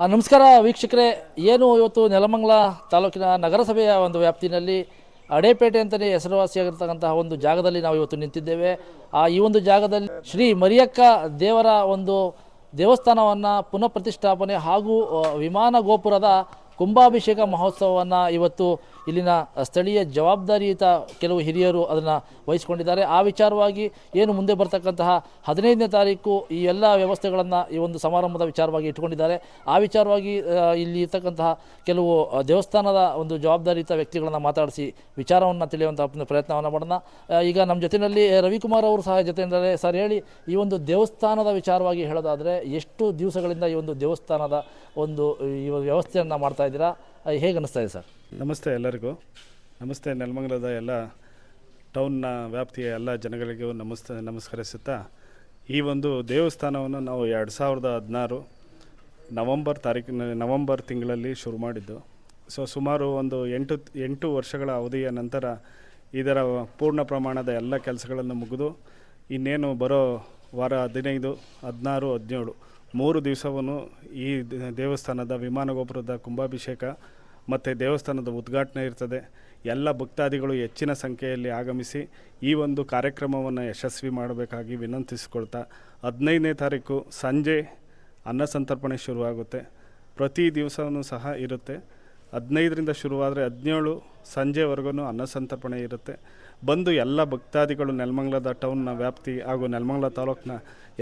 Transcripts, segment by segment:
ನಮಸ್ಕಾರ ವೀಕ್ಷಕರೇ. ಏನು ಇವತ್ತು ನೆಲಮಂಗಲ ತಾಲೂಕಿನ ನಗರಸಭೆಯ ಒಂದು ವ್ಯಾಪ್ತಿನಲ್ಲಿ ಅಡೇಪೇಟೆ ಅಂತಲೇ ಹೆಸರುವಾಸಿಯಾಗಿರ್ತಕ್ಕಂತಹ ಒಂದು ಜಾಗದಲ್ಲಿ ನಾವು ಇವತ್ತು ನಿಂತಿದ್ದೇವೆ. ಆ, ಈ ಒಂದು ಜಾಗದಲ್ಲಿ ಶ್ರೀ ಮರಿಯಕ್ಕ ದೇವರ ಒಂದು ದೇವಸ್ಥಾನವನ್ನು ಪುನಃ ಪ್ರತಿಷ್ಠಾಪನೆ ಹಾಗೂ ವಿಮಾನ ಗೋಪುರದ ಕುಂಭಾಭಿಷೇಕ ಮಹೋತ್ಸವವನ್ನು ಇವತ್ತು ಇಲ್ಲಿನ ಸ್ಥಳೀಯ ಜವಾಬ್ದಾರಿಯುತ ಕೆಲವು ಹಿರಿಯರು ಅದನ್ನು ವಹಿಸಿಕೊಂಡಿದ್ದಾರೆ. ಆ ವಿಚಾರವಾಗಿ ಏನು ಮುಂದೆ ಬರ್ತಕ್ಕಂತಹ ಹದಿನೈದನೇ ತಾರೀಕು ಈ ಎಲ್ಲ ವ್ಯವಸ್ಥೆಗಳನ್ನು ಈ ಒಂದು ಸಮಾರಂಭದ ವಿಚಾರವಾಗಿ ಇಟ್ಕೊಂಡಿದ್ದಾರೆ ಆ ವಿಚಾರವಾಗಿ ಇಲ್ಲಿ ಇರ್ತಕ್ಕಂತಹ ಕೆಲವು ದೇವಸ್ಥಾನದ ಒಂದು ಜವಾಬ್ದಾರಿಯುತ ವ್ಯಕ್ತಿಗಳನ್ನು ಮಾತಾಡಿಸಿ ವಿಚಾರವನ್ನು ತಿಳಿಯುವಂಥ ಪ್ರಯತ್ನವನ್ನು ಮಾಡೋಣ. ಈಗ ನಮ್ಮ ಜೊತೆಯಲ್ಲಿ ರವಿಕುಮಾರ್ ಅವರು ಸಹ ಜೊತೆಯಿಂದಲೇ ಸರ್ ಹೇಳಿ, ಈ ಒಂದು ದೇವಸ್ಥಾನದ ವಿಚಾರವಾಗಿ ಹೇಳೋದಾದರೆ ಎಷ್ಟು ದಿವಸಗಳಿಂದ ಈ ಒಂದು ದೇವಸ್ಥಾನದ ಒಂದು ಈ ವ್ಯವಸ್ಥೆಯನ್ನು ಮಾಡ್ತಾ ಇದ್ದೀರಾ? ಆ, ಹೇಗೆ ಅನ್ನಿಸ್ತಾ ಇದೆ ಸರ್? ನಮಸ್ತೆ ಎಲ್ಲರಿಗೂ. ನಮಸ್ತೆ ನೆಲಮಂಗಲದ ಎಲ್ಲ ಟೌನ್ನ ವ್ಯಾಪ್ತಿಯ ಎಲ್ಲ ಜನಗಳಿಗೂ ನಮಸ್ತೆ ನಮಸ್ಕರಿಸುತ್ತಾ ಈ ಒಂದು ದೇವಸ್ಥಾನವನ್ನು ನಾವು ಎರಡು ಸಾವಿರದ ಹದಿನಾರು ನವಂಬರ್ ತಾರೀಕಿನ ನವಂಬರ್ ತಿಂಗಳಲ್ಲಿ ಶುರು ಮಾಡಿದ್ದು. ಸೊ ಸುಮಾರು ಒಂದು ಎಂಟು ಎಂಟು ವರ್ಷಗಳ ಅವಧಿಯ ನಂತರ ಇದರ ಪೂರ್ಣ ಪ್ರಮಾಣದ ಎಲ್ಲ ಕೆಲಸಗಳನ್ನು ಮುಗಿದು ಇನ್ನೇನು ಬರೋ ವಾರ ಹದಿನೈದು ಹದಿನಾರು ಹದಿನೇಳು ಮೂರು ದಿವಸವನ್ನು ಈ ದೇವಸ್ಥಾನದ ವಿಮಾನ ಗೋಪುರದ ಕುಂಭಾಭಿಷೇಕ ಮತ್ತು ದೇವಸ್ಥಾನದ ಉದ್ಘಾಟನೆ ಇರ್ತದೆ. ಎಲ್ಲ ಭಕ್ತಾದಿಗಳು ಹೆಚ್ಚಿನ ಸಂಖ್ಯೆಯಲ್ಲಿ ಆಗಮಿಸಿ ಈ ಒಂದು ಕಾರ್ಯಕ್ರಮವನ್ನು ಯಶಸ್ವಿ ಮಾಡಬೇಕಾಗಿ ವಿನಂತಿಸಿಕೊಳ್ತಾ ಹದಿನೈದನೇ ತಾರೀಕು ಸಂಜೆ ಅನ್ನ ಸಂತರ್ಪಣೆ ಶುರುವಾಗುತ್ತೆ. ಪ್ರತಿ ದಿವಸವೂ ಸಹ ಇರುತ್ತೆ. ಹದಿನೈದರಿಂದ ಶುರುವಾದರೆ ಹದಿನೇಳು ಸಂಜೆವರೆಗೂ ಅನ್ನಸಂತರ್ಪಣೆ ಇರುತ್ತೆ. ಬಂದು ಎಲ್ಲ ಭಕ್ತಾದಿಗಳು ನೆಲಮಂಗಲದ ಟೌನ್ನ ವ್ಯಾಪ್ತಿ ಹಾಗೂ ನೆಲಮಂಗಲ ತಾಲೂಕಿನ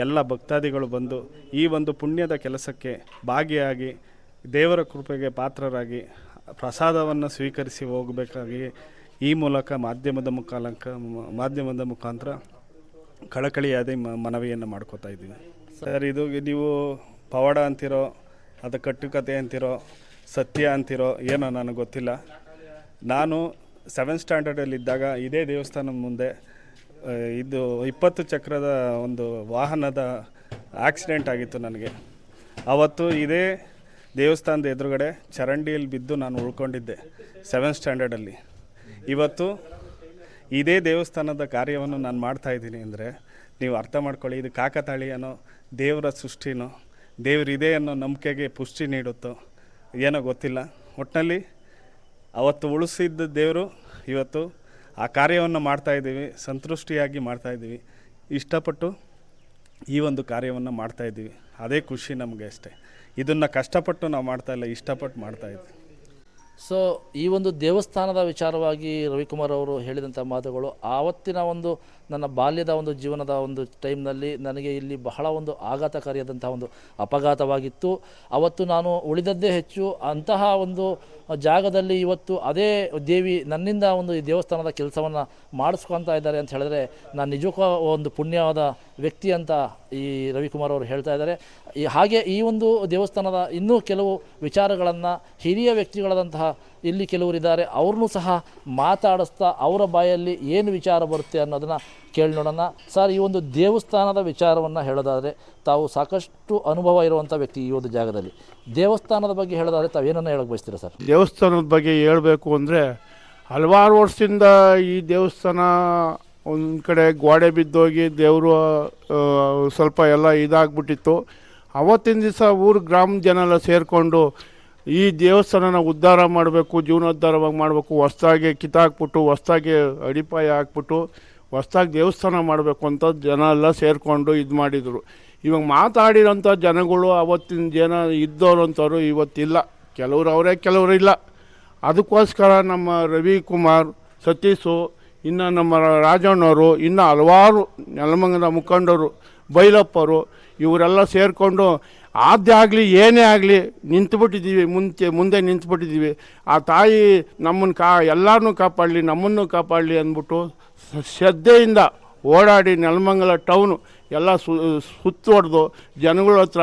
ಎಲ್ಲ ಭಕ್ತಾದಿಗಳು ಬಂದು ಈ ಒಂದು ಪುಣ್ಯದ ಕೆಲಸಕ್ಕೆ ಭಾಗಿಯಾಗಿ ದೇವರ ಕೃಪೆಗೆ ಪಾತ್ರರಾಗಿ ಪ್ರಸಾದವನ್ನು ಸ್ವೀಕರಿಸಿ ಹೋಗಬೇಕಾಗಿ ಈ ಮೂಲಕ ಮಾಧ್ಯಮದ ಮುಖಾಲಂಕ ಮಾಧ್ಯಮದ ಮುಖಾಂತರ ಕಳಕಳಿಯಾದ ಮನವಿಯನ್ನು ಮಾಡ್ಕೋತಾ ಇದ್ದೀನಿ. ಸರ್, ಇದು ನೀವು ಪವಾಡ ಅಂತಿರೋ ಅದು ಕಟ್ಟುಕತೆ ಅಂತಿರೋ ಸತ್ಯ ಅಂತಿರೋ ಏನೋ ನನಗೆ ಗೊತ್ತಿಲ್ಲ. ನಾನು ಸೆವೆಂತ್ ಸ್ಟ್ಯಾಂಡರ್ಡಲ್ಲಿದ್ದಾಗ ಇದೇ ದೇವಸ್ಥಾನದ ಮುಂದೆ ಇದು ಇಪ್ಪತ್ತು ಚಕ್ರದ ಒಂದು ವಾಹನದ ಆಕ್ಸಿಡೆಂಟ್ ಆಗಿತ್ತು ನನಗೆ. ಅವತ್ತು ಇದೇ ದೇವಸ್ಥಾನದ ಎದುರುಗಡೆ ಚರಂಡಿಯಲ್ಲಿ ಬಿದ್ದು ನಾನು ಉಳ್ಕೊಂಡಿದ್ದೆ ಸೆವೆಂತ್ ಸ್ಟ್ಯಾಂಡರ್ಡಲ್ಲಿ ಇವತ್ತು ಇದೇ ದೇವಸ್ಥಾನದ ಕಾರ್ಯವನ್ನು ನಾನು ಮಾಡ್ತಾ ಇದ್ದೀನಿ ಅಂದರೆ, ನೀವು ಅರ್ಥ ಮಾಡ್ಕೊಳ್ಳಿ, ಇದು ಕಾಕತಾಳಿಯನೋ ದೇವರ ಸೃಷ್ಟಿನೋ, ದೇವರಿದೆ ಅನ್ನೋ ನಂಬಿಕೆಗೆ ಪುಷ್ಟಿ ನೀಡುತ್ತೋ ಏನೋ ಗೊತ್ತಿಲ್ಲ. ಒಟ್ಟಿನಲ್ಲಿ ಅವತ್ತು ಉಳಿಸಿದ್ದ ದೇವರು ಇವತ್ತು ಆ ಕಾರ್ಯವನ್ನು ಮಾಡ್ತಾಯಿದ್ದೀವಿ ಸಂತೃಷ್ಟಿಯಾಗಿ ಮಾಡ್ತಾಯಿದ್ದೀವಿ ಮಾಡ್ತಾ ಇಷ್ಟಪಟ್ಟು ಈ ಒಂದು ಕಾರ್ಯವನ್ನು ಮಾಡ್ತಾಯಿದ್ದೀವಿ ಅದೇ ಖುಷಿ ನಮಗೆ ಅಷ್ಟೇ. ಇದನ್ನು ಕಷ್ಟಪಟ್ಟು ನಾವು ಮಾಡ್ತಾಯಿಲ್ಲ ಇಷ್ಟಪಟ್ಟು ಮಾಡ್ತಾ ಇದ್ದೀವಿ. ಸೊ ಈ ಒಂದು ದೇವಸ್ಥಾನದ ವಿಚಾರವಾಗಿ ರವಿಕುಮಾರ್ ಅವರು ಹೇಳಿದಂಥ ಮಾತುಗಳು ಆವತ್ತಿನ ಒಂದು ನನ್ನ ಬಾಲ್ಯದ ಒಂದು ಜೀವನದ ಒಂದು ಟೈಮ್ನಲ್ಲಿ ನನಗೆ ಇಲ್ಲಿ ಬಹಳ ಒಂದು ಆಘಾತಕಾರಿಯಾದಂಥ ಒಂದು ಅಪಘಾತವಾಗಿತ್ತು. ಅವತ್ತು ನಾನು ಉಳಿದದ್ದೇ ಹೆಚ್ಚು ಅಂತಹ ಒಂದು ಜಾಗದಲ್ಲಿ ಇವತ್ತು ಅದೇ ದೇವಿ ನನ್ನಿಂದ ಒಂದು ಈ ದೇವಸ್ಥಾನದ ಕೆಲಸವನ್ನು ಮಾಡಿಸ್ಕೊತಾ ಇದ್ದಾರೆ ಅಂತ ಹೇಳಿದ್ರೆ ನಾನು ನಿಜಕ್ಕೂ ಒಂದು ಪುಣ್ಯವಾದ ವ್ಯಕ್ತಿ ಅಂತ ಈ ರವಿಕುಮಾರ್ ಅವರು ಹೇಳ್ತಾ ಇದ್ದಾರೆ. ಹಾಗೆ ಈ ಒಂದು ದೇವಸ್ಥಾನದ ಇನ್ನೂ ಕೆಲವು ವಿಚಾರಗಳನ್ನು ಹಿರಿಯ ವ್ಯಕ್ತಿಗಳಾದಂತಹ ಇಲ್ಲಿ ಕೆಲವರಿದ್ದಾರೆ. ಅವ್ರನ್ನೂ ಸಹ ಮಾತಾಡಿಸ್ತಾ ಅವರ ಬಾಯಲ್ಲಿ ಏನು ವಿಚಾರ ಬರುತ್ತೆ ಅನ್ನೋದನ್ನು ಕೇಳಿ ನೋಡೋಣ. ಸರ್, ಈ ಒಂದು ದೇವಸ್ಥಾನದ ವಿಚಾರವನ್ನು ಹೇಳೋದಾದರೆ ತಾವು ಸಾಕಷ್ಟು ಅನುಭವ ಇರುವಂಥ ವ್ಯಕ್ತಿ ಈ ಒಂದು ಜಾಗದಲ್ಲಿ. ದೇವಸ್ಥಾನದ ಬಗ್ಗೆ ಹೇಳೋದಾದರೆ ತಾವು ಏನನ್ನು ಹೇಳಕ್ಕೆ ಬಯಸ್ತೀರಾ ಸರ್? ದೇವಸ್ಥಾನದ ಬಗ್ಗೆ ಹೇಳಬೇಕು ಅಂದರೆ ಹಲವಾರು ವರ್ಷದಿಂದ ಈ ದೇವಸ್ಥಾನ ಒಂದು ಕಡೆ ಗೋಡೆ ಬಿದ್ದೋಗಿ ದೇವರು ಸ್ವಲ್ಪ ಎಲ್ಲ ಇದಾಗ್ಬಿಟ್ಟಿತ್ತು. ಅವತ್ತಿನ ದಿವಸ ಊರು ಗ್ರಾಮ ಜನ ಎಲ್ಲ ಸೇರಿಕೊಂಡು ಈ ದೇವಸ್ಥಾನನ ಉದ್ಧಾರ ಮಾಡಬೇಕು, ಜೀವನೋದ್ಧಾರವಾಗಿ ಮಾಡಬೇಕು, ಹೊಸ್ದಾಗಿ ಕಿತ್ತಾಕ್ಬಿಟ್ಟು ಹೊಸ್ದಾಗಿ ಅಡಿಪಾಯ ಹಾಕ್ಬಿಟ್ಟು, ಹೊಸ್ದಾಗಿ ದೇವಸ್ಥಾನ ಮಾಡಬೇಕು ಅಂತ ಜನ ಎಲ್ಲ ಸೇರಿಕೊಂಡು ಇದು ಮಾಡಿದರು. ಇವಾಗ ಮಾತಾಡಿರೋಂಥ ಜನಗಳು ಅವತ್ತಿನ ಜನ ಇದ್ದವರು ಅಂತವರು ಇವತ್ತಿಲ್ಲ. ಕೆಲವರು ಅವರೇ, ಕೆಲವರು ಇಲ್ಲ. ಅದಕ್ಕೋಸ್ಕರ ನಮ್ಮ ರವಿಕುಮಾರ್, ಸತೀಶು, ಇನ್ನು ನಮ್ಮ ರಾಜಣ್ಣವರು, ಇನ್ನು ಹಲವಾರು ನೆಲಮಂಗದ ಮುಖಂಡರು, ಬೈಲಪ್ಪರು, ಇವರೆಲ್ಲ ಸೇರಿಕೊಂಡು ಆಗಲಿ, ಏನೇ ಆಗಲಿ, ನಿಂತುಬಿಟ್ಟಿದ್ದೀವಿ, ಮುಂಚೆ, ಮುಂದೆ ನಿಂತುಬಿಟ್ಟಿದ್ದೀವಿ. ಆ ತಾಯಿ ನಮ್ಮನ್ನು ಕಾ ಎಲ್ಲರನ್ನೂ ಕಾಪಾಡಲಿ, ನಮ್ಮನ್ನು ಕಾಪಾಡಲಿ ಅಂದ್ಬಿಟ್ಟು ಶ್ರದ್ಧೆಯಿಂದ ಓಡಾಡಿ ನೆಲಮಂಗಲ ಟೌನು ಎಲ್ಲ ಸು ಸುತ್ತುವಡ್ದು ಜನಗಳ ಹತ್ರ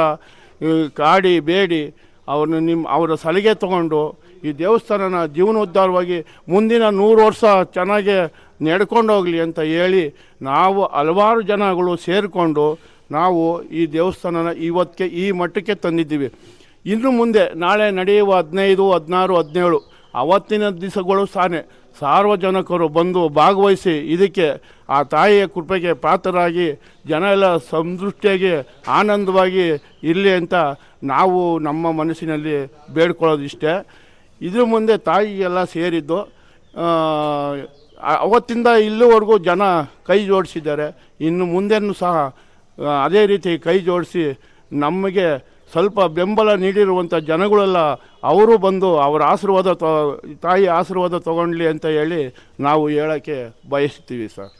ಕಾಡಿ, ಬೇಡಿ ಅವ್ರನ್ನ ನಿಮ್ಮ ಅವರ ಸಲಿಗೆ ತಗೊಂಡು ಈ ದೇವಸ್ಥಾನನ ಜೀವನೋದ್ಧಾರವಾಗಿ ಮುಂದಿನ ನೂರು ವರ್ಷ ಚೆನ್ನಾಗಿ ನಡ್ಕೊಂಡು ಹೋಗಲಿ ಅಂತ ಹೇಳಿ ನಾವು ಹಲವಾರು ಜನಗಳು ಸೇರಿಕೊಂಡು ನಾವು ಈ ದೇವಸ್ಥಾನನ ಇವತ್ತಿಗೆ ಈ ಮಟ್ಟಕ್ಕೆ ತಂದಿದ್ದೀವಿ. ಇನ್ನು ಮುಂದೆ ನಾಳೆ ನಡೆಯುವ ಹದಿನೈದು, ಹದಿನಾರು, ಹದಿನೇಳು ಅವತ್ತಿನ ದಿವಸಗಳು ಸಾನೆ. ಸಾರ್ವಜನಿಕರು ಬಂದು ಭಾಗವಹಿಸಿ ಇದಕ್ಕೆ ಆ ತಾಯಿಯ ಕೃಪೆಗೆ ಪಾತ್ರರಾಗಿ ಜನ ಎಲ್ಲ ಸಂದೃಷ್ಟಿಯಾಗಿ ಆನಂದವಾಗಿ ಇರಲಿ ಅಂತ ನಾವು ನಮ್ಮ ಮನಸ್ಸಿನಲ್ಲಿ ಬೇಡ್ಕೊಳ್ಳೋದು ಇಷ್ಟೇ ಇದ್ರ ಮುಂದೆ ತಾಯಿಗೆಲ್ಲ ಸೇರಿದ್ದು ಅವತ್ತಿಂದ ಇಲ್ಲಿವರೆಗೂ ಜನ ಕೈ ಜೋಡಿಸಿದ್ದಾರೆ. ಇನ್ನು ಮುಂದೆನೂ ಸಹ ಅದೇ ರೀತಿ ಕೈ ಜೋಡಿಸಿ ನಮಗೆ ಸ್ವಲ್ಪ ಬೆಂಬಲ ನೀಡಿರುವಂಥ ಜನಗಳೆಲ್ಲ ಅವರು ಬಂದು ಅವರ ಆಶೀರ್ವಾದ ತಾಯಿ ಆಶೀರ್ವಾದ ತಗೊಳ್ಳಿ ಅಂತ ಹೇಳಿ ನಾವು ಹೇಳೋಕ್ಕೆ ಬಯಸ್ತೀವಿ ಸರ್.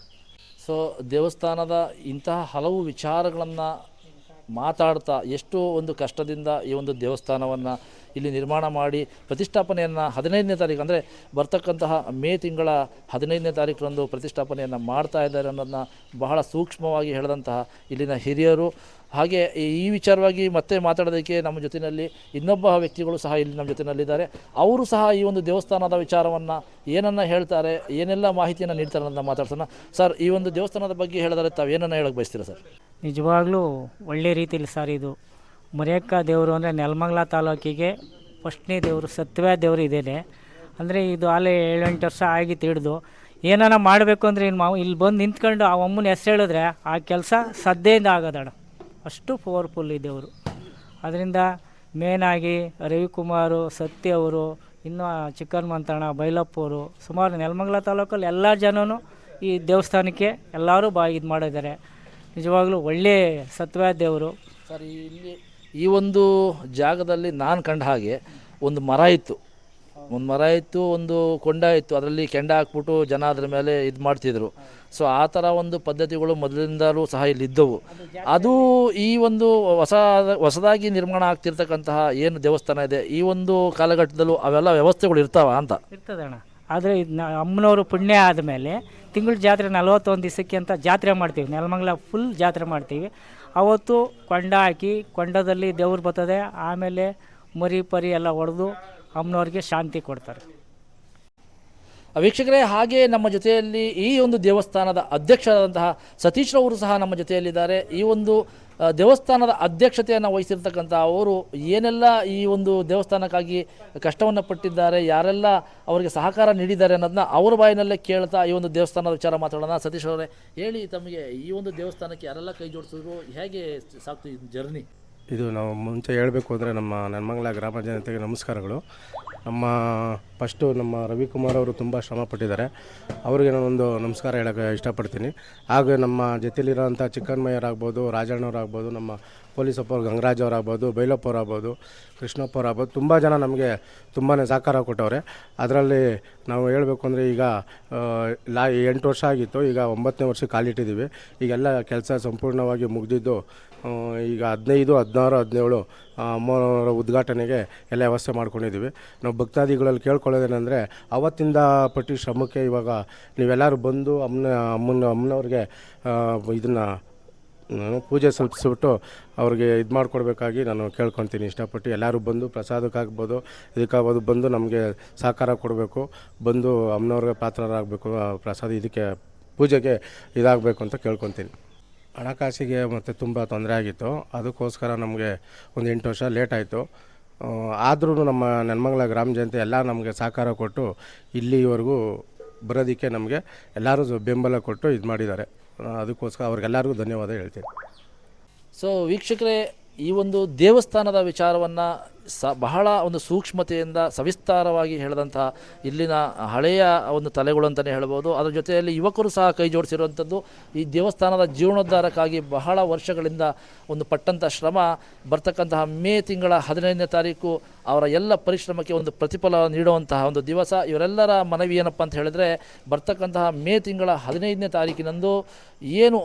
ಸೊ ದೇವಸ್ಥಾನದ ಇಂತಹ ಹಲವು ವಿಚಾರಗಳನ್ನು ಮಾತಾಡ್ತಾ ಎಷ್ಟೋ ಒಂದು ಕಷ್ಟದಿಂದ ಈ ಒಂದು ದೇವಸ್ಥಾನವನ್ನು ಇಲ್ಲಿ ನಿರ್ಮಾಣ ಮಾಡಿ ಪ್ರತಿಷ್ಠಾಪನೆಯನ್ನು ಹದಿನೈದನೇ ತಾರೀಕು, ಅಂದರೆ ಬರ್ತಕ್ಕಂತಹ ಮೇ ತಿಂಗಳ ಹದಿನೈದನೇ ತಾರೀಕರಂದು ಪ್ರತಿಷ್ಠಾಪನೆಯನ್ನು ಮಾಡ್ತಾ ಇದ್ದಾರೆ ಅನ್ನೋದನ್ನ ಬಹಳ ಸೂಕ್ಷ್ಮವಾಗಿ ಹೇಳಿದಂತಹ ಇಲ್ಲಿನ ಹಿರಿಯರು. ಹಾಗೆ ಈ- ವಿಚಾರವಾಗಿ ಮತ್ತೆ ಮಾತಾಡೋದಕ್ಕೆ ನಮ್ಮ ಜೊತೆಯಲ್ಲಿ ಇನ್ನೊಬ್ಬ ವ್ಯಕ್ತಿಗಳು ಸಹ ಇಲ್ಲಿ ನಮ್ಮ ಜೊತೆಯಲ್ಲಿದ್ದಾರೆ. ಅವರು ಸಹ ಈ ಒಂದು ದೇವಸ್ಥಾನದ ವಿಚಾರವನ್ನು ಏನನ್ನ ಹೇಳ್ತಾರೆ, ಏನೆಲ್ಲ ಮಾಹಿತಿಯನ್ನು ನೀಡ್ತಾರೆ ಅಂತ ಮಾತಾಡ್ಸೋಣ. ಸರ್, ಈ ಒಂದು ದೇವಸ್ಥಾನದ ಬಗ್ಗೆ ಹೇಳಿದರೆ ತಾವು ಏನನ್ನು ಹೇಳಕ್ಕೆ ಬಯಸ್ತೀರಾ ಸರ್? ನಿಜವಾಗ್ಲೂ ಒಳ್ಳೆ ರೀತಿಯಲ್ಲಿ ಸರ್ ಇದು. ಮರಿಯಕ್ಕ ದೇವರು ಅಂದರೆ ನೆಲಮಂಗಲ ತಾಲೂಕಿಗೆ ಫಸ್ಟ್ನೇ ದೇವರು ಸತ್ವ ದೇವರು ಇದೇನೆ. ಅಂದರೆ ಇದು ಅಲ್ಲೇ ಏಳೆಂಟು ವರ್ಷ ಆಗಿ ತಿಳಿದು ಏನಾರ ಮಾಡಬೇಕು ಅಂದರೆ ಇನ್ನು ಮಾವು, ಇಲ್ಲಿ ಬಂದು ನಿಂತ್ಕೊಂಡು ಆ ಅಮ್ಮನ ಹೆಸರು ಹೇಳಿದ್ರೆ ಆ ಕೆಲಸ ಸದ್ಯದಿಂದ ಆಗೋದಣ. ಅಷ್ಟು ಪವರ್ಫುಲ್ ಇದೆ ಅವರು. ಅದರಿಂದ ಮೇನಾಗಿ ರವಿಕುಮಾರು, ಸತ್ಯ ಅವರು, ಇನ್ನು ಚಿಕ್ಕನ್ ಬೈಲಪ್ಪ ಅವರು, ಸುಮಾರು ನೆಲಮಂಗಲ ತಾಲೂಕಲ್ಲಿ ಎಲ್ಲ ಜನನು ಈ ದೇವಸ್ಥಾನಕ್ಕೆ ಎಲ್ಲರೂ ಬಾ ಇದು ಮಾಡಿದ್ದಾರೆ. ನಿಜವಾಗ್ಲೂ ಒಳ್ಳೆಯ ಸತ್ವ ದೇವರು ಸರ್, ಇಲ್ಲಿ ಈ ಒಂದು ಜಾಗದಲ್ಲಿ ನಾನು ಕಂಡ ಹಾಗೆ ಒಂದು ಮರ ಇತ್ತು. ಒಂದು ಮರ ಇತ್ತು, ಒಂದು ಕೊಂಡ ಇತ್ತು, ಅದರಲ್ಲಿ ಕೆಂಡ ಹಾಕ್ಬಿಟ್ಟು ಜನ ಅದ್ರ ಮೇಲೆ ಇದು ಮಾಡ್ತಿದ್ರು. ಸೊ ಆ ಥರ ಒಂದು ಪದ್ಧತಿಗಳು ಮೊದಲಿಂದಲೂ ಸಹ ಇಲ್ಲಿದ್ದವು. ಅದು ಈ ಒಂದು ಹೊಸ, ಹೊಸದಾಗಿ ನಿರ್ಮಾಣ ಆಗ್ತಿರ್ತಕ್ಕಂತಹ ಏನು ದೇವಸ್ಥಾನ ಇದೆ, ಈ ಒಂದು ಕಾಲಘಟ್ಟದಲ್ಲೂ ಅವೆಲ್ಲ ವ್ಯವಸ್ಥೆಗಳು ಇರ್ತಾವ ಅಂತ. ಇರ್ತದಣ್ಣ ಆದರೆ ಇದು ಅಮ್ಮನವರು ಪುಣ್ಯ ಆದಮೇಲೆ ತಿಂಗಳ ಜಾತ್ರೆ ನಲ್ವತ್ತೊಂದು ದಿವಸಕ್ಕೆ ಅಂತ ಜಾತ್ರೆ ಮಾಡ್ತೀವಿ. ನೆಲಮಂಗಲ ಫುಲ್ ಜಾತ್ರೆ ಮಾಡ್ತೀವಿ. ಅವತ್ತು ಕೊಂಡ ಹಾಕಿ, ಕೊಂಡದಲ್ಲಿ ದೇವ್ರು ಬರ್ತದೆ. ಆಮೇಲೆ ಮರಿ ಪರಿ ಎಲ್ಲ ಹೊಡೆದು ಅಮ್ಮನವ್ರಿಗೆ ಶಾಂತಿ ಕೊಡ್ತಾರೆ. ವೀಕ್ಷಕರೇ, ಹಾಗೆ ನಮ್ಮ ಜೊತೆಯಲ್ಲಿ ಈ ಒಂದು ದೇವಸ್ಥಾನದ ಅಧ್ಯಕ್ಷರಾದಂತಹ ಸತೀಶ್ರವರು ಸಹ ನಮ್ಮ ಜೊತೆಯಲ್ಲಿದ್ದಾರೆ. ಈ ಒಂದು ದೇವಸ್ಥಾನದ ಅಧ್ಯಕ್ಷತೆಯನ್ನು ವಹಿಸಿರ್ತಕ್ಕಂಥ ಅವರು ಏನೆಲ್ಲ ಈ ಒಂದು ದೇವಸ್ಥಾನಕ್ಕಾಗಿ ಕಷ್ಟವನ್ನು ಪಟ್ಟಿದ್ದಾರೆ, ಯಾರೆಲ್ಲ ಅವರಿಗೆ ಸಹಕಾರ ನೀಡಿದ್ದಾರೆ ಅನ್ನೋದನ್ನ ಅವ್ರ ಬಾಯಿನಲ್ಲೇ ಕೇಳ್ತಾ ಈ ಒಂದು ದೇವಸ್ಥಾನದ ವಿಚಾರ ಮಾತಾಡೋಣ. ಸತೀಶ್ ಅವರೇ ಹೇಳಿ ತಮಗೆ ಈ ಒಂದು ದೇವಸ್ಥಾನಕ್ಕೆ ಯಾರೆಲ್ಲ ಕೈ ಜೋಡಿಸಿದ್ರು, ಹೇಗೆ ಸಾಕ್ತು ಜರ್ನಿ ಇದು ನಾವು ಮುಂಚೆ ಹೇಳಬೇಕು ಅಂದರೆ ನಮ್ಮ ನೆನ್ಮಂಗಲ ಗ್ರಾಮ ಜನತೆಗೆ ನಮಸ್ಕಾರಗಳು. ನಮ್ಮ ಫಸ್ಟು ನಮ್ಮ ರವಿಕುಮಾರ್ ಅವರು ತುಂಬ ಶ್ರಮಪಟ್ಟಿದ್ದಾರೆ ಅವರಿಗೆ ನಾನೊಂದು ನಮಸ್ಕಾರ ಹೇಳೋಕ್ಕೆ ಇಷ್ಟಪಡ್ತೀನಿ. ಹಾಗೆ ನಮ್ಮ ಜೊತೆಲಿರೋಂಥ ಚಿಕ್ಕನ್ಮಯ್ಯರಾಗ್ಬೋದು ರಾಜಣ್ಣವರಾಗ್ಬೋದು ನಮ್ಮ ಪೊಲೀಸ್ ಅಪ್ಪ ಗಂಗರಾಜ್ ಅವರಾಗ್ಬೋದು ಬೈಲಪ್ಪ ಅವರಾಗ್ಬೋದು ಕೃಷ್ಣಪ್ಪ ಅವರಾಗ್ಬೋದು ತುಂಬ ಜನ ನಮಗೆ ತುಂಬಾ ಸಹಕಾರ ಕೊಟ್ಟವ್ರೆ. ಅದರಲ್ಲಿ ನಾವು ಹೇಳಬೇಕು ಅಂದರೆ ಈಗ ಲಾ, ಎಂಟು ವರ್ಷ ಆಗಿತ್ತು. ಈಗ ಒಂಬತ್ತನೇ ವರ್ಷ ಕಾಲಿಟ್ಟಿದ್ದೀವಿ. ಈಗೆಲ್ಲ ಕೆಲಸ ಸಂಪೂರ್ಣವಾಗಿ ಮುಗಿದಿದ್ದು ಈಗ ಹದಿನೈದು, ಹದಿನಾರು, ಹದಿನೇಳು ಅಮ್ಮನವರ ಉದ್ಘಾಟನೆಗೆ ಎಲ್ಲ ವ್ಯವಸ್ಥೆ ಮಾಡ್ಕೊಂಡಿದ್ದೀವಿ. ನಾವು ಭಕ್ತಾದಿಗಳಲ್ಲಿ ಕೇಳ್ಕೊಳ್ಳೋದೇನೆಂದರೆ ಅವತ್ತಿಂದ ಪಟ್ಟಿ ಶ್ರಮಕ್ಕೆ ಇವಾಗ ನೀವೆಲ್ಲರೂ ಬಂದು ಅಮ್ಮನ ಅಮ್ಮನ, ಅಮ್ಮನವ್ರಿಗೆ ಇದನ್ನು ನಾನು ಪೂಜೆ ಸಲ್ಲಿಸಿಬಿಟ್ಟು ಅವ್ರಿಗೆ ಇದು ಮಾಡಿಕೊಡ್ಬೇಕಾಗಿ ನಾನು ಕೇಳ್ಕೊತೀನಿ ಇಷ್ಟಪಟ್ಟು ಎಲ್ಲರೂ ಬಂದು ಪ್ರಸಾದಕ್ಕಾಗ್ಬೋದು ಇದಕ್ಕಾಗ್ಬೋದು ಬಂದು ನಮಗೆ ಸಹಕಾರ ಕೊಡಬೇಕು, ಬಂದು ಅಮ್ಮನವ್ರಿಗೆ ಪಾತ್ರರಾಗಬೇಕು ಪ್ರಸಾದ ಇದಕ್ಕೆ, ಪೂಜೆಗೆ ಇದಾಗಬೇಕು ಅಂತ ಕೇಳ್ಕೊತೀನಿ ಹಣಕಾಸಿಗೆ ಮತ್ತು ತುಂಬ ತೊಂದರೆ ಆಗಿತ್ತು. ಅದಕ್ಕೋಸ್ಕರ ನಮಗೆ ಒಂದು ಎಂಟು ವರ್ಷ ಲೇಟ್ ಆಯಿತು. ಆದ್ರೂ ನಮ್ಮ ನೆನ್ಮಂಗಲ ಗ್ರಾಮ ಜನತೆ ಎಲ್ಲ ನಮಗೆ ಸಹಕಾರ ಕೊಟ್ಟು ಇಲ್ಲಿವರೆಗೂ ಬರೋದಕ್ಕೆ ನಮಗೆ ಎಲ್ಲರೂ ಬೆಂಬಲ ಕೊಟ್ಟು ಇದು ಮಾಡಿದ್ದಾರೆ. ಅದಕ್ಕೋಸ್ಕರ ಅವ್ರಿಗೆಲ್ಲರಿಗೂ ಧನ್ಯವಾದ ಹೇಳ್ತೀನಿ. ಸೊ ವೀಕ್ಷಕರೇ, ಈ ಒಂದು ದೇವಸ್ಥಾನದ ವಿಚಾರವನ್ನು ಸ ಬಹಳ ಒಂದು ಸೂಕ್ಷ್ಮತೆಯಿಂದ ಸವಿಸ್ತಾರವಾಗಿ ಹೇಳಿದಂಥ ಇಲ್ಲಿನ ಹಳೆಯ ಒಂದು ತಲೆಗಳು ಅಂತಲೇ ಹೇಳ್ಬೋದು. ಅದರ ಜೊತೆಯಲ್ಲಿ ಯುವಕರು ಸಹ ಕೈ ಜೋಡಿಸಿರುವಂಥದ್ದು ಈ ದೇವಸ್ಥಾನದ ಜೀರ್ಣೋದ್ಧಾರಕ್ಕಾಗಿ ಬಹಳ ವರ್ಷಗಳಿಂದ ಒಂದು ಪಟ್ಟಂಥ ಶ್ರಮ ಬರ್ತಕ್ಕಂತಹ ಮೇ ತಿಂಗಳ ಹದಿನೈದನೇ ತಾರೀಕು ಅವರ ಎಲ್ಲ ಪರಿಶ್ರಮಕ್ಕೆ ಒಂದು ಪ್ರತಿಫಲ ನೀಡುವಂತಹ ಒಂದು ದಿವಸ. ಇವರೆಲ್ಲರ ಮನವಿ ಏನಪ್ಪ ಅಂತ ಹೇಳಿದ್ರೆ, ಬರ್ತಕ್ಕಂತಹ ಮೇ ತಿಂಗಳ ಹದಿನೈದನೇ ತಾರೀಕಿನಂದು ಏನು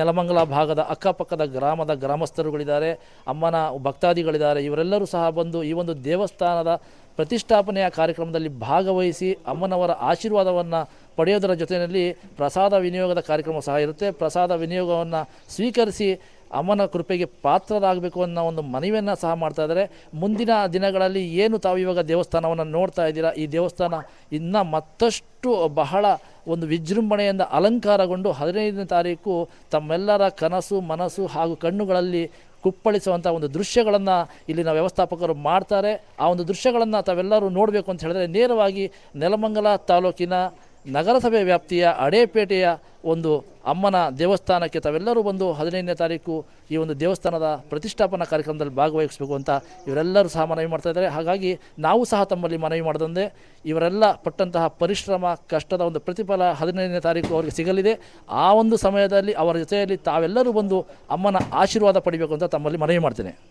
ನೆಲಮಂಗಲ ಭಾಗದ ಅಕ್ಕಪಕ್ಕದ ಗ್ರಾಮದ ಗ್ರಾಮಸ್ಥರುಗಳಿದ್ದಾರೆ, ಅಮ್ಮನ ಭಕ್ತಾದಿಗಳಿದ್ದಾರೆ, ಇವರೆಲ್ಲರೂ ಸಹ ಬಂದು ಈ ಒಂದು ದೇವಸ್ಥಾನದ ಪ್ರತಿಷ್ಠಾಪನೆಯ ಕಾರ್ಯಕ್ರಮದಲ್ಲಿ ಭಾಗವಹಿಸಿ ಅಮ್ಮನವರ ಆಶೀರ್ವಾದವನ್ನು ಪಡೆಯೋದರ ಜೊತೆಯಲ್ಲಿ ಪ್ರಸಾದ ವಿನಿಯೋಗದ ಕಾರ್ಯಕ್ರಮ ಸಹ ಇರುತ್ತೆ. ಪ್ರಸಾದ ವಿನಿಯೋಗವನ್ನು ಸ್ವೀಕರಿಸಿ ಅಮ್ಮನ ಕೃಪೆಗೆ ಪಾತ್ರರಾಗಬೇಕು ಅನ್ನೋ ಒಂದು ಮನವಿಯನ್ನು ಸಹ ಮಾಡ್ತಾ ಇದ್ದಾರೆ. ಮುಂದಿನ ದಿನಗಳಲ್ಲಿ ಏನು ತಾವು ಇವಾಗ ದೇವಸ್ಥಾನವನ್ನು ನೋಡ್ತಾ ಇದ್ದೀರಾ? ಈ ದೇವಸ್ಥಾನ ಇನ್ನು ಮತ್ತಷ್ಟು ಬಹಳ ಒಂದು ವಿಜೃಂಭಣೆಯಿಂದ ಅಲಂಕಾರಗೊಂಡು ಹದಿನೈದನೇ ತಾರೀಕು ತಮ್ಮೆಲ್ಲರ ಕನಸು ಮನಸ್ಸು ಹಾಗೂ ಕಣ್ಣುಗಳಲ್ಲಿ ಕುಪ್ಪಳಿಸುವಂಥ ಒಂದು ದೃಶ್ಯಗಳನ್ನು ಇಲ್ಲಿನ ವ್ಯವಸ್ಥಾಪಕರು ಮಾಡ್ತಾರೆ. ಆ ಒಂದು ದೃಶ್ಯಗಳನ್ನು ತಾವೆಲ್ಲರೂ ನೋಡಬೇಕು ಅಂತ ಹೇಳಿದ್ರೆ, ನೇರವಾಗಿ ನೆಲಮಂಗಲ ತಾಲೂಕಿನ ನಗರಸಭೆ ವ್ಯಾಪ್ತಿಯ ಅಡೇಪೇಟೆಯ ಒಂದು ಅಮ್ಮನ ದೇವಸ್ಥಾನಕ್ಕೆ ತಾವೆಲ್ಲರೂ ಬಂದು ಹದಿನೈದನೇ ತಾರೀಕು ಈ ಒಂದು ದೇವಸ್ಥಾನದ ಪ್ರತಿಷ್ಠಾಪನಾ ಕಾರ್ಯಕ್ರಮದಲ್ಲಿ ಭಾಗವಹಿಸಬೇಕು ಅಂತ ಇವರೆಲ್ಲರೂ ಸಹ ಮನವಿ ಮಾಡ್ತಾ ಇದ್ದಾರೆ. ಹಾಗಾಗಿ ನಾವು ಸಹ ತಮ್ಮಲ್ಲಿ ಮನವಿ ಮಾಡದಂದೆ ಇವರೆಲ್ಲ ಪಟ್ಟಂತಹ ಪರಿಶ್ರಮ, ಕಷ್ಟದ ಒಂದು ಪ್ರತಿಫಲ ಹದಿನೈದನೇ ತಾರೀಕು ಅವರಿಗೆ ಸಿಗಲಿದೆ. ಆ ಒಂದು ಸಮಯದಲ್ಲಿ ಅವರ ಜೊತೆಯಲ್ಲಿ ತಾವೆಲ್ಲರೂ ಬಂದು ಅಮ್ಮನ ಆಶೀರ್ವಾದ ಪಡಿಬೇಕು ಅಂತ ತಮ್ಮಲ್ಲಿ ಮನವಿ ಮಾಡ್ತೇನೆ.